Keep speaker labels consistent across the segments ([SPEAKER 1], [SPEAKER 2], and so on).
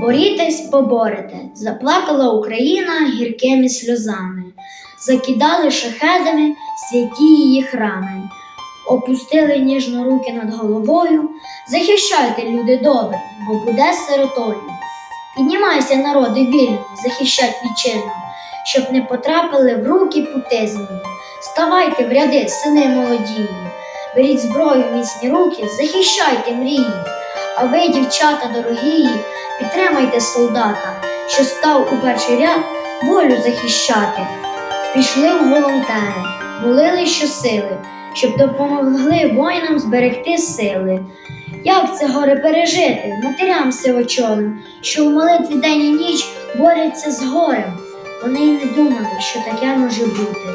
[SPEAKER 1] Борітесь, поборете, заплакала Україна гіркими сльозами, закидали шахедами святі її храми, опустили ніжно руки над головою. Захищайте, люди добрі, бо буде сиротою. Піднімайся, народи вільні, захищать вітчизну, щоб не потрапили в руки путизму. Ставайте в ряди, сини молодії, беріть зброю в міцні руки, захищайте мрії. А ви, дівчата дорогі, підтримайте солдата, що став у перший ряд волю захищати. Пішли у волонтери, молили щосили, щоб допомогли воїнам зберегти сили. Як це горе пережити матерям сивочолим, що у молитві день і ніч борються з горем? Вони й не думали, що таке може бути.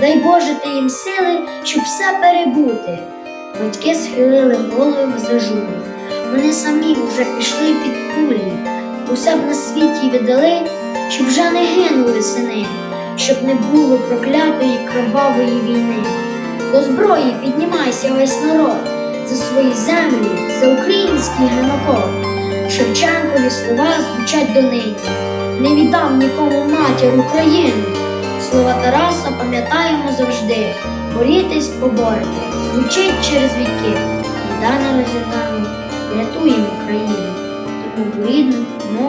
[SPEAKER 1] Дай Боже ти їм сили, щоб все перебути. Батьки схилили голови за журі. Вони самі вже пішли під кулі, усе б на світі віддали, щоб вже не гинули сини, щоб не було проклятої кровавої війни. До зброї піднімайся весь народ за свої землі, за український генокод. Шевченкові слова звучать донині. Не віддам нікому матір Україну. Слова Тараса пам'ятаємо завжди. Борітесь, поборете, звучить через віки. Дана розірвану, рятуємо країну, таку солодкину.